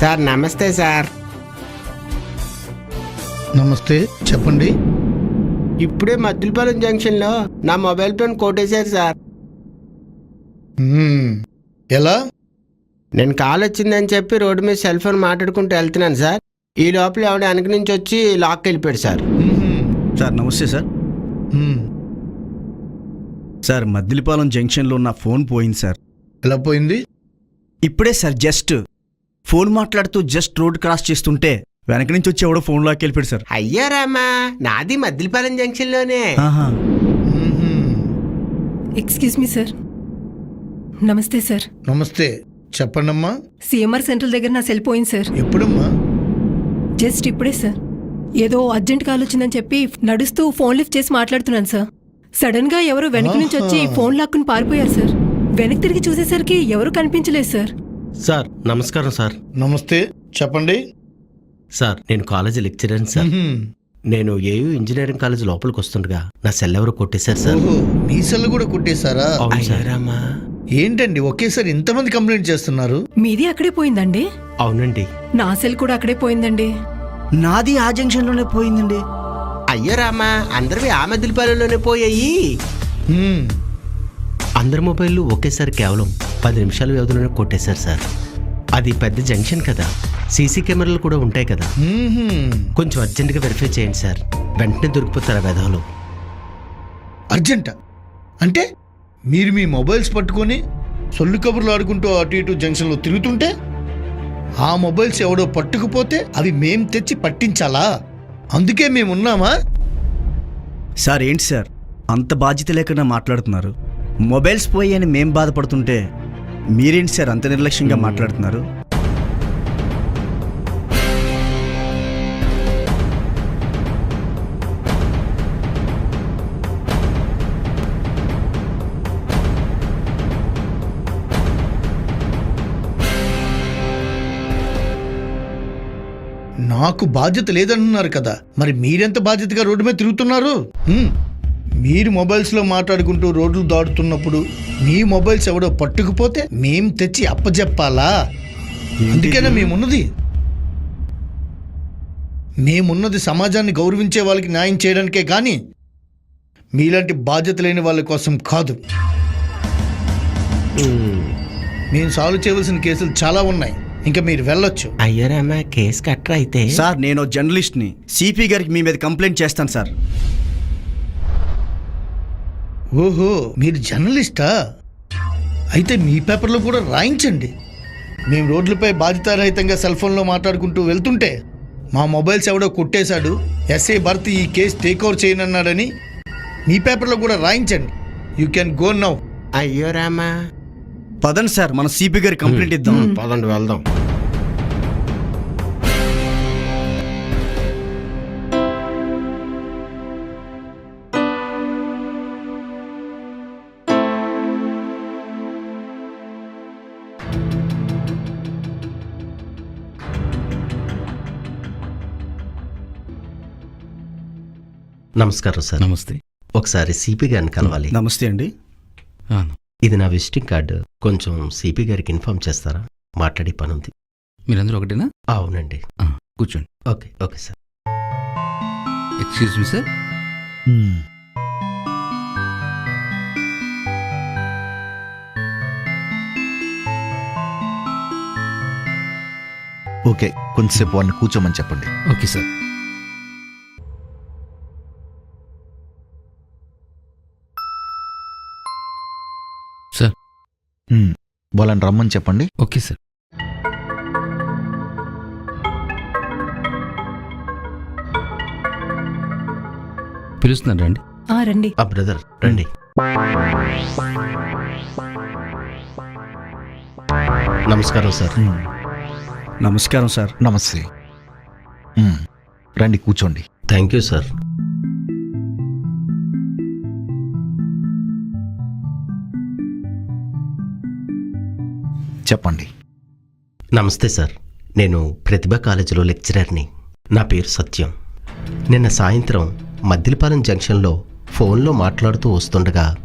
Sir నమస్తే sir. నమస్తే చెప్పండి. ఇప్పుడే మద్దిలపాలెం జంక్షన్లో నా మొబైల్ ఫోన్ కొట్టేశారు సార్. మ్మ్. ఎలా? నేను కాల్ వచ్చిందని చెప్పి రోడ్డు మీద సెల్ ఫోన్ మాట్లాడుకుంటూ వెళ్తున్నాను సార్. ఈ లోపల ఆవిడ వెనక నుంచి వచ్చి లాక్ వెళ్ళిపోయాడు సార్. మ్మ్. సార్ నమస్తే సార్. మ్మ్. సార్ మద్దిలిపాలెం జంక్షన్లో ఉన్న ఫోన్ పోయింది సార్. ఎలా పోయింది? ఇప్పుడే సార్ జస్ట్ ఫోన్ మాట్లాడుతూ జస్ట్ రోడ్ క్రాస్ చేస్తుంటే వెనక నుంచి వచ్చి ఎవడో ఫోన్ లాక్ వెళ్ళిపోయాడు సార్. అయ్యా రామా నాది మద్దిలపాలెం జంక్షన్లోనే. ఆహా. మ్మ్. Excuse me sir. నమస్తే సార్. నమస్తే. చెప్పండమ్మా. సిఎంఆర్ సెంట్రల్ దగ్గర నా సెల్ పోయింది సార్. ఎప్పుడమ్మా? జస్ట్ ఇప్పుడే సార్. ఏదో అర్జెంట్ కాల్ వచ్చిందని చెప్పి నడుస్తూ ఫోన్ లిఫ్ట్ చేసి మాట్లాడుతున్నాను సార్. సడన్గా ఎవరు వెనక నుంచి వచ్చి. ఫోన్ లాక్కుని పారిపోయారు సార్. వెనక్కి తిరిగి చూసేసరికి ఎవరు కనిపించలేదు సార్. సార్ నమస్కారం సార్. నమస్తే చెప్పండి. సార్ నేను కాలేజీ లెక్చరర్ సార్. నేను ఏయూ ఇంజనీరింగ్ కాలేజ్ లోపలికి వస్తుండగా నా సెల్ ఎవరు కొట్టేశారు సార్. ఓహో మీ సెల్ కూడా కుట్టేశారా? అవును సార్. ఏంటండి ఒకేసారి ఇంతమంది కంప్లైంట్ చేస్తున్నారు? మీది అక్కడే పోయిందండి? అవునండి. నా సెల్ కూడా అక్కడే పోయిందండి. నాది ఆ జంక్షన్లోనే పోయిందండి. అయ్యో రామా అందరివి ఆ మద్దిలపాలెంలోనే పోయాయి. అందరి మొబైల్లు ఒకేసారి కేవలం పది నిమిషాల వ్యవధిలోనే కొట్టేశారు సార్. అది పెద్ద జంక్షన్ కదా. సీసీ కెమెరాలు కూడా ఉంటాయి కదా. కొంచెం అర్జెంటుగా వెరిఫై చేయండి సార్. వెంటనే దొరికిపోతారు ఆ వెధవలు అర్జెంటా? అంటే మీరు మీ మొబైల్స్ పట్టుకొని సొల్లు కబుర్లు ఆడుకుంటూ అటు ఇటు జంక్షన్లో తిరుగుతుంటే ఆ మొబైల్స్ ఎవడో పట్టుకుపోతే అవి మేం తెచ్చి పట్టించాలా? అందుకే మేమున్నామా? సార్ ఏంటి సార్? అంత బాధ్యత లేకుండా మాట్లాడుతున్నారు. మొబైల్స్ పోయి అని మేం బాధపడుతుంటే మీరేంటి సార్ అంత నిర్లక్ష్యంగా మాట్లాడుతున్నారు? నాకు బాధ్యత లేదంటున్నారు కదా. మరి మీరెంత బాధ్యతగా రోడ్డు మీద తిరుగుతున్నారు. మీరు మొబైల్స్లో మాట్లాడుకుంటూ రోడ్లు దాడుతున్నప్పుడు మీ మొబైల్స్ ఎవడో పట్టుకుపోతే మేం తెచ్చి అప్పజెప్పాలా? అందుకేనా మేమున్నది? మేమున్నది సమాజాన్ని గౌరవించే వాళ్ళకి న్యాయం చేయడానికే కానీ మీలాంటి బాధ్యత లేని వాళ్ళ కోసం కాదు. మేము సాల్వ్ చేయవలసిన కేసులు చాలా ఉన్నాయి. ఇంకా మీరు వెళ్ళొచ్చు. అయ్యో రామా కేసు కట్టరా అయితే. సార్ నేను జర్నలిస్ట్ని. సిపి గారికి మీ మీద కంప్లైంట్ చేస్తాను సార్. ఓహో మీరు జర్నలిస్టా? అయితే మీ పేపర్లో కూడా రాయించండి. మేము రోడ్లపై బాధితారహితంగా సెల్ ఫోన్లో మాట్లాడుకుంటూ వెళ్తుంటే మా మొబైల్స్ ఎవడో కొట్టేశాడు. ఎస్ఐ భర్త్ ఈ కేసు టేక్ ఓవర్ చేయనన్నాడని మీ పేపర్లో కూడా రాయించండి. You can go now. అయ్యో రామా. పదండి సార్ మన సిపి గారికి కంప్లైంట్ ఇద్దాం. పదండి వెళ్దాం. నమస్కారం సార్. నమస్తే. ఒకసారి సిపి గారిని కలవాలి. నమస్తే అండి. ఆ, ఇది నా విజిటింగ్ కార్డు. కొంచెం సిపి గారికి ఇన్ఫార్మ్ చేస్తారా? మాట్లాడే పని ఉంది మీరందరూ ఒకటేనా? అవునండి. కూర్చోండి. Okay okay sir. Excuse me sir. Okay కొంచెంసేపు వాడిని కూర్చోమని చెప్పండి. Okay sir. వాళ్ళని రమ్మని చెప్పండి. Okay sir. పిలుస్తున్నారా ఆ రండి. ఆ బ్రదర్ రండి. నమస్కారం సార్. నమస్కారం సార్. నమస్తే. హ్మ్. రండి కూర్చోండి. Thank you sir. చెప్పండి. నమస్తే సార్. నేను ప్రతిభ కాలేజీలో లెక్చరర్ని. నా పేరు సత్యం. నిన్న సాయంత్రం మద్దిలపాలెం జంక్షన్లో ఫోన్లో మాట్లాడుతూ వస్తుండగా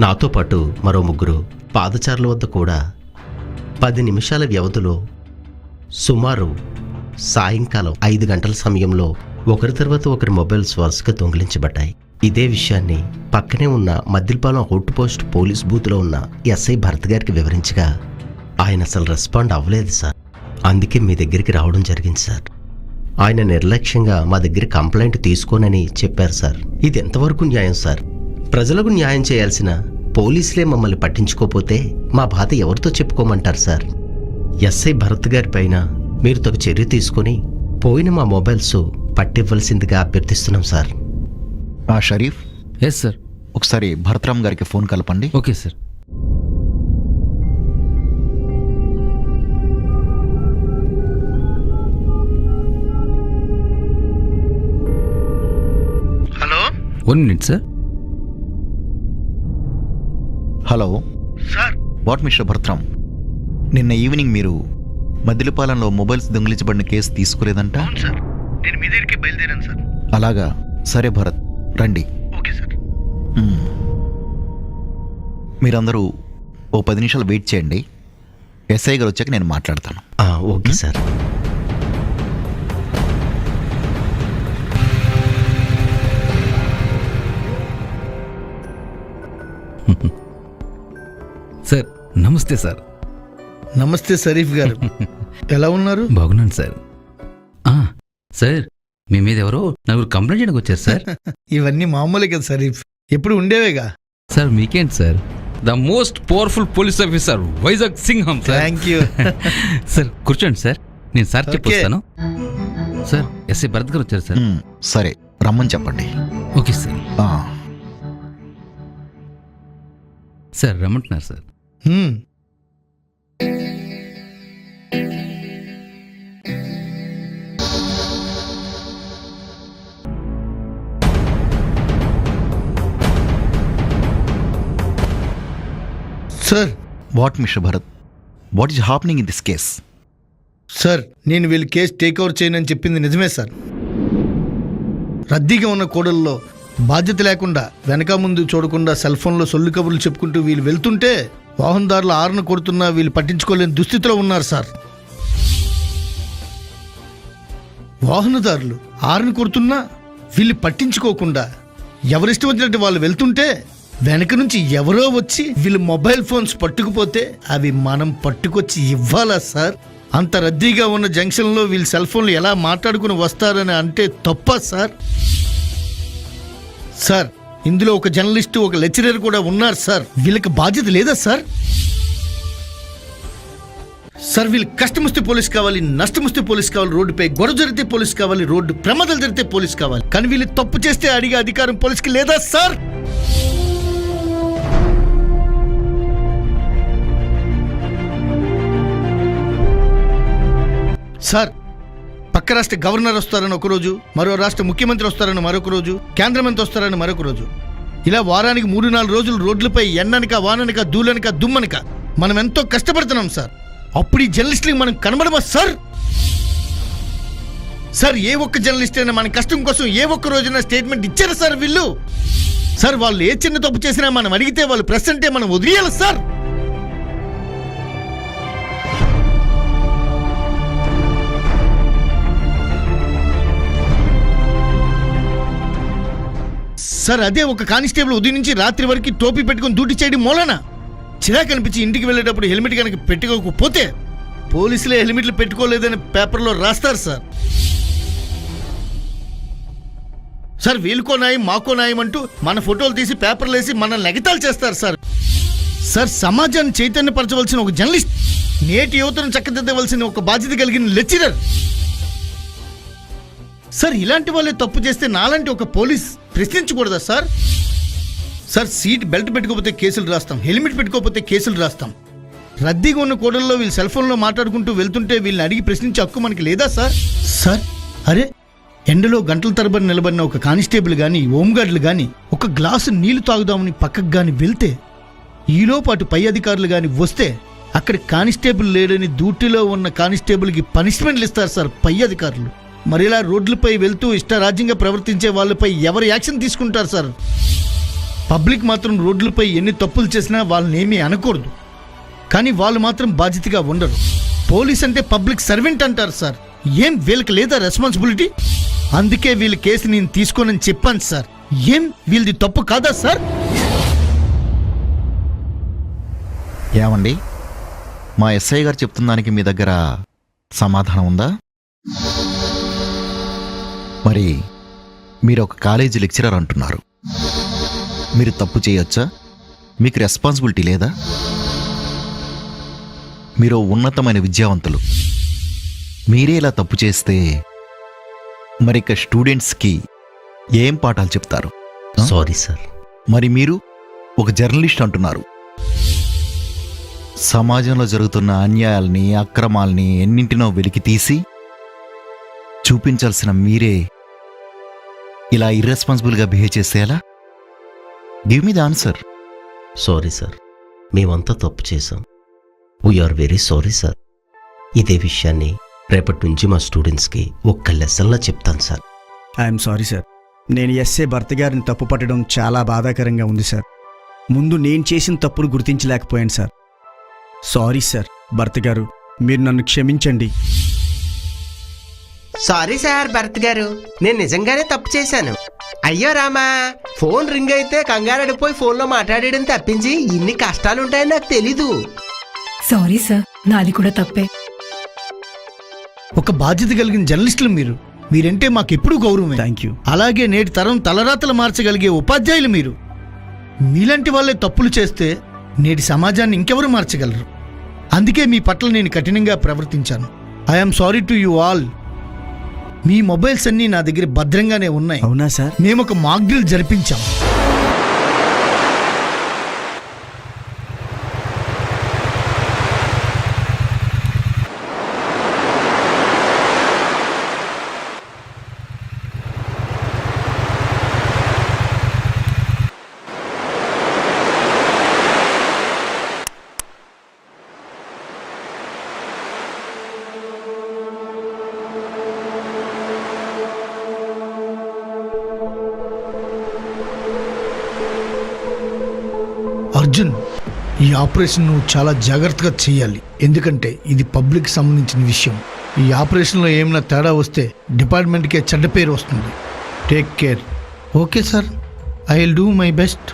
నాతో పాటు మరో ముగ్గురు పాదచారుల వద్ద కూడా పది నిమిషాల వ్యవధిలో సుమారు సాయంకాలం ఐదు గంటల సమయంలో ఒకరి తర్వాత ఒకరి మొబైల్స్ వరుసగా దొంగిలించబడ్డాయి. ఇదే విషయాన్ని పక్కనే ఉన్న మద్దిలపాలెం అవుట్ పోస్ట్ పోలీస్ బూత్లో ఉన్న ఎస్ఐ భరత్ గారికి వివరించగా ఆయన అసలు రెస్పాండ్ అవ్వలేదు సార్. అందుకే మీ దగ్గరికి రావడం జరిగింది సార్. ఆయన నిర్లక్ష్యంగా మా దగ్గర కంప్లైంట్ తీసుకోనని చెప్పారు సార్. ఇది ఎంతవరకు న్యాయం సార్? ప్రజలకు న్యాయం చేయాల్సిన పోలీసులే మమ్మల్ని పట్టించుకోపోతే మా బాధ ఎవరితో చెప్పుకోమంటారు సార్? ఎస్ఐ భరత్ గారి పైన మీరు తగు చర్య తీసుకొని పోయిన మా మొబైల్స్ పట్టివ్వాల్సిందిగా అభ్యర్థిస్తున్నాం సార్. ఆ షరీఫ్? ఎస్ సార్ ఒకసారి భరతరామ్ గారికి ఫోన్ కలపండి. Okay sir one minute sir hello sir what mister Bharatram నిన్న ఈవినింగ్ మీరు మద్దిలపాలెంలో మొబైల్స్ దొంగిలించబడిన కేసు తీసుకోలేదంట? అవును సార్ నేను మీ దగ్గరికి బయలుదేరాను సార్ అలాగా. సరే భరత్. రండి. Okay sir. మీరందరూ ఓ పది నిమిషాలు వెయిట్ చేయండి. ఎస్ఐ గారు వచ్చాక నేను మాట్లాడతాను. ఆ, ఓకే సార్ సార్ నమస్తే సార్. నమస్తే షరీఫ్ గారు. ఎలా ఉన్నారు? బాగున్నాను సార్. ఆ, సార్ మీ మీద ఎవరో నలుగురు కంప్లైంట్ చేయడానికి వచ్చారు సార్. ఇవన్నీ మామూలే కదా షరీఫ్. ఎప్పుడు ఉండేవేగా? సార్ మీకేంటి sir? The most powerful police officer Vizag సింహం సార్. Thank you. సార్ కూర్చోండి సార్. నేను సార్ Okay. చెప్పొస్తాను. సార్ ఎస్ఐ భరత్ గారు వచ్చారు సార్. మ్మ్. సరే రమ్మని చెప్పండి. Okay sir. ఆ, సార్ రమ్మంటున్నారు sir. Sir what mister Bharath what is happening in this case sir నేను వీళ్ళు కేసు టేక్ ఓవర్ చేయనని చెప్పింది నిజమే సార్. రద్దీగా ఉన్న కోడల్లో బాధ్యత లేకుండా వెనక ముందు చూడకుండా సెల్ ఫోన్లో సొల్లు కబుర్లు చెప్పుకుంటూ వీళ్ళు వెళ్తుంటే వాహనదారులు ఆరును కొడుతున్నా వీళ్ళు పట్టించుకోలేని దుస్థితిలో ఉన్నారు సార్. వాహనదారులు ఆరును కొడుతున్నా వీళ్ళు పట్టించుకోకుండా ఎవరిష్టం వచ్చినట్టు వాళ్ళు వెళ్తుంటే వెనక నుంచి ఎవరో వచ్చి వీళ్ళు మొబైల్ ఫోన్స్ పట్టుకుపోతే అవి మనం పట్టుకొచ్చి ఇవ్వాలా సార్? అంత రద్దీగా ఉన్న జంక్షన్లో వీళ్ళు సెల్ ఫోన్లు ఎలా మాట్లాడుకుని వస్తారని అంటే తప్ప సార్? సార్ ఇందులో ఒక జర్నలిస్టు ఒక లెక్చరర్ కూడా ఉన్నారు సార్. వీళ్ళకి బాధ్యత లేదా సార్? సార్ వీళ్ళు కష్టం పోలీస్ కావాలి నష్టముస్తే పోలీస్ కావాలి రోడ్డుపై గొడవ జరిగితే పోలీస్ కావాలి రోడ్డు ప్రమాదాలు జరిగితే పోలీస్ కావాలి. కానీ వీళ్ళు తప్పు చేస్తే అడిగే అధికారం పోలీస్కి లేదా సార్? సార్ పక్క రాష్ట్ర గవర్నర్ వస్తారని ఒక రోజు మరో రాష్ట్ర ముఖ్యమంత్రి వస్తారని మరొక రోజు కేంద్ర మంత్రి వస్తారని మరొక రోజు. ఇలా వారానికి మూడు నాలుగు రోజులు రోడ్లపై ఎన్ననిక వాననిక దూలనిక దుమ్మనిక మనం ఎంతో కష్టపడుతున్నాం సార్. అప్పుడు ఈ జర్నలిస్టులకు మనం కనబడమా సార్? సార్ ఏ ఒక్క జర్నలిస్ట్ అయినా మన కష్టం కోసం ఏ ఒక్క రోజున స్టేట్మెంట్ ఇచ్చారా సార్ వీళ్ళు? సార్ వాళ్ళు ఏ చిన్న తప్పు చేసినా మనం అడిగితే వాళ్ళు ప్రెస్ అంటే మనం వదిలేయాలి సార్? సార్ అదే ఒక కానిస్టేబుల్ ఉదయం నుంచి రాత్రి వరకు టోపీ పెట్టుకొని డ్యూటీ చేయడం మూలన. చిరాకు అనిపించి ఇంటికి వెళ్ళేటప్పుడు హెల్మెట్ కనుక పెట్టుకోకపోతే పోలీసులే హెల్మెట్లు పెట్టుకోలేదని పేపర్లో రాస్తారు సార్. సార్ వీళ్ళకో న్యాయం మాకో న్యాయం అంటూ మన ఫోటోలు తీసి పేపర్లు వేసి మనల్ని ఎగతాలు చేస్తారు సార్. సార్ సమాజాన్ని చైతన్యపరచవలసిన ఒక జర్నలిస్ట్ నేటి యువతను చక్కదిద్దవలసిన ఒక బాధ్యత కలిగిన లెక్చరర్. సార్ ఇలాంటి వాళ్ళే తప్పు చేస్తే నాలాంటి ఒక పోలీస్ ప్రశ్నించకూడదా సార్? సార్ సీట్ బెల్ట్ పెట్టుకోకపోతే కేసులు రాస్తాం హెల్మెట్ పెట్టుకోకపోతే కేసులు రాస్తాం. రద్దీగా ఉన్న కోడల్లో వీళ్ళు సెల్ ఫోన్లో మాట్లాడుకుంటూ వెళ్తుంటే వీళ్ళని అడిగి ప్రశ్నించే హక్కు మనకి లేదా సార్? సార్ అరే ఎండలో గంటల తరబడి నిలబడిన ఒక కానిస్టేబుల్ కానీ హోంగార్డులు కానీ ఒక గ్లాసు నీళ్ళు తాగుదామని పక్కకు కానీ వెళ్తే ఈలోపు అటు పై అధికారులు కానీ వస్తే అక్కడ కానిస్టేబుల్ లేడని డ్యూటీలో ఉన్న కానిస్టేబుల్కి పనిష్మెంట్లు ఇస్తారు సార్ పై అధికారులు. మరి ఇలా రోడ్లపై వెళ్తూ ఇష్టరాజ్యంగా ప్రవర్తించే వాళ్ళపై ఎవరు యాక్షన్ తీసుకుంటారు సార్? పబ్లిక్ మాత్రం రోడ్లపై ఎన్ని తప్పులు చేసినా వాళ్ళని ఏమీ అనకూడదు. కానీ వాళ్ళు మాత్రం బాధ్యతగా ఉండరు. పోలీస్ అంటే పబ్లిక్ సర్వెంట్ అంటారు సార్. ఏం వీళ్ళకి లేదా రెస్పాన్సిబిలిటీ? అందుకే వీళ్ళ కేసు నేను తీసుకోనని చెప్పాను సార్. ఏం వీళ్ళది తప్పు కాదా సార్? ఏమండి? మా ఎస్ఐ గారు చెప్తున్న దానికి మీ దగ్గర సమాధానం ఉందా? మరి మీరు ఒక కాలేజీ లెక్చరర్ అంటున్నారు. మీరు తప్పు చేయొచ్చా? మీకు రెస్పాన్సిబిలిటీ లేదా? మీరు ఉన్నతమైన విద్యావంతులు. మీరే ఇలా తప్పు చేస్తే మరి ఇక స్టూడెంట్స్కి ఏం పాఠాలు చెప్తారు? Sorry sir. మరి మీరు ఒక జర్నలిస్ట్ అంటున్నారు. సమాజంలో జరుగుతున్న అన్యాయాల్ని అక్రమాల్ని ఎన్నింటినో వెలికి తీసి చూపించాల్సిన మీరే ఇలా ఇర్రెస్పాన్సిబుల్గా బిహేవ్ చేస్తే ఎలా? Give me the answer sorry sir మేమంతా తప్పు చేశాం. వీఆర్ వెరీ సారీ సార్ ఇదే విషయాన్ని రేపటి నుంచి మా స్టూడెంట్స్కి ఒక్క లెసన్లా చెప్తాను సార్ ఐఎమ్ సారీ సార్ నేను ఎస్ఏ భర్త గారిని తప్పు పట్టడం చాలా బాధాకరంగా ఉంది సార్ ముందు నేను చేసిన తప్పును గుర్తించలేకపోయాను సార్ సారీ సార్ భర్త గారు. మీరు నన్ను క్షమించండి. సారీ సార్ భరత్ గారు. నేను నిజంగానే తప్పు చేశాను. అయ్యో రామా. ఫోన్ రింగ్ అయితే కంగారడిపోయి ఫోన్లో మాట్లాడేయడం తప్పించి ఇన్ని కష్టాలు ఉంటాయని నాకు తెలీదు. సారీ సార్ నాది కూడా తప్పే. ఒక బాధ్యత కలిగిన జర్నలిస్టులు మీరు. మీరంటే మాకెప్పుడు గౌరవమే. థ్యాంక్ యూ అలాగే నేటి తరం తలరాతలు మార్చగలిగే ఉపాధ్యాయులు మీరు. మీలాంటి వాళ్ళే తప్పులు చేస్తే నేటి సమాజాన్ని ఇంకెవరు మార్చగలరు? అందుకే మీ పట్ల నేను కఠినంగా ప్రవర్తించాను. I'm sorry to you all me mobiles అన్నీ నా దగ్గర భద్రంగానే ఉన్నాయి. అవునా సార్? మేము ఒక మాక్ డ్రిల్ జరిపించాం. ఆపరేషన్ నువ్వు చాలా జాగ్రత్తగా చేయాలి. ఎందుకంటే ఇది పబ్లిక్ సంబంధించిన విషయం. ఈ ఆపరేషన్లో ఏమైనా తేడా వస్తే డిపార్ట్మెంట్కే చెడ్డ పేరు వస్తుంది. Take care okay sir I will do my best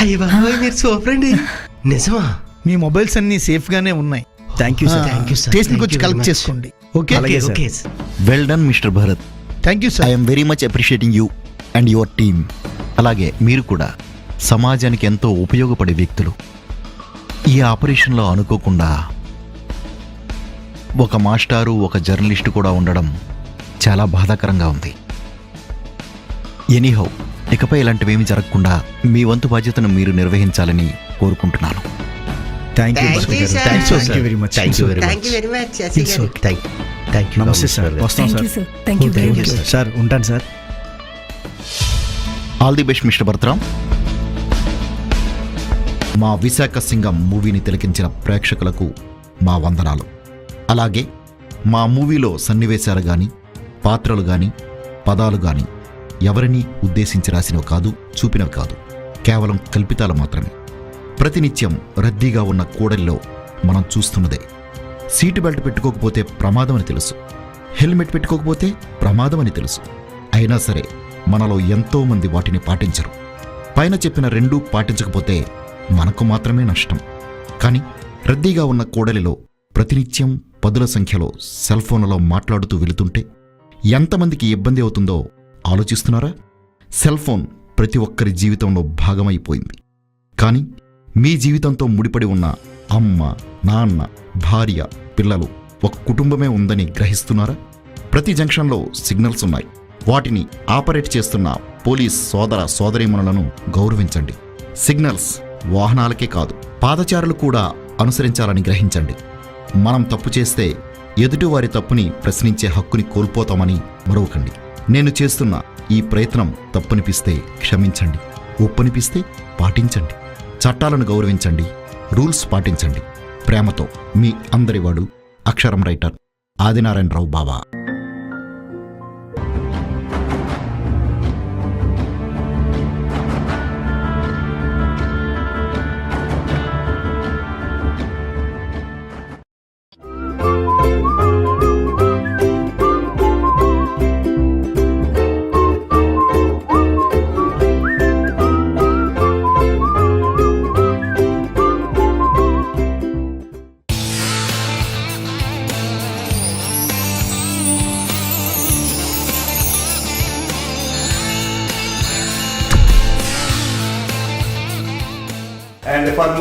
అయ్య బాబోయ్ మీరు సూపర్ అండి నిజమా? మీ మొబైల్స్ అన్నీ సేఫ్గానే ఉన్నాయి. Thank you sir Thank you, sir. స్టేషన్కి వచ్చి కలెక్ట్. చేసుకోండి. ఓకే? అలాగే sir. Okay well done mister Bharath thank you I sir am very much appreciating you and your team అలాగే మీరు కూడా సమాజానికి ఎంతో ఉపయోగపడే వ్యక్తులు. ఈ ఆపరేషన్లో అనుకోకుండా ఒక మాస్టారు ఒక జర్నలిస్టు కూడా ఉండడం చాలా బాధాకరంగా ఉంది. ఎనీహౌ ఇకపై ఇలాంటివేమీ జరగకుండా మీ వంతు బాధ్యతను మీరు నిర్వహించాలని కోరుకుంటున్నాను. Thank you Thank Bharath you, గారు sir. Thank you thank you very much thank you very thank you much very much Sashi It's గారు okay. థ్యాంక్ థ్యాంక్ యూ నమస్తే సార్ వస్తాం thank sir you sir thank you thank you sir ఉంటాను sir all the best mister Bharatram మా విశాఖ సింగం మూవీని తిలకించిన ప్రేక్షకులకు మా వందనాలు. అలాగే మా మూవీలో సన్నివేశాలు కానీ పాత్రలు కానీ పదాలు కానీ ఎవరినీ ఉద్దేశించి రాసినవి కాదు చూపినవి కాదు. కేవలం కల్పితాలు మాత్రమే. ప్రతినిత్యం రద్దీగా ఉన్న కూడలిలో మనం చూస్తున్నదే. సీటు బెల్ట్ పెట్టుకోకపోతే ప్రమాదం అని తెలుసు. హెల్మెట్ పెట్టుకోకపోతే ప్రమాదం అని తెలుసు. అయినా సరే మనలో ఎంతోమంది వాటిని పాటించరు. పైన చెప్పిన రెండూ పాటించకపోతే మనకు మాత్రమే నష్టం. కానీ రద్దీగా ఉన్న కూడలిలో ప్రతినిత్యం పదుల సంఖ్యలో సెల్ ఫోన్లలో మాట్లాడుతూ వెళుతుంటే ఎంతమందికి ఇబ్బంది అవుతుందో ఆలోచిస్తున్నారా? సెల్ ఫోన్ ప్రతి ఒక్కరి జీవితంలో భాగమైపోయింది. కానీ మీ జీవితంతో ముడిపడి ఉన్న అమ్మ నాన్న భార్య పిల్లలు ఒక కుటుంబమే ఉందని గ్రహిస్తున్నారా? ప్రతి జంక్షన్లో సిగ్నల్స్ ఉన్నాయి. వాటిని ఆపరేట్ చేస్తున్న పోలీస్ సోదర సోదరీమణులను గౌరవించండి. సిగ్నల్స్ వాహనాలకే కాదు పాదచారులు కూడా అనుసరించాలని గ్రహించండి. మనం తప్పు చేస్తే ఎదుటివారి తప్పుని ప్రశ్నించే హక్కుని కోల్పోతామని మరొకండి నేను చేస్తున్న ఈ ప్రయత్నం తప్పనిపిస్తే క్షమించండి. ఒప్పనిపిస్తే పాటించండి. చట్టాలను గౌరవించండి రూల్స్ పాటించండి. ప్రేమతో మీ అందరివాడు అక్షరం writer Adinarayanarao Baba.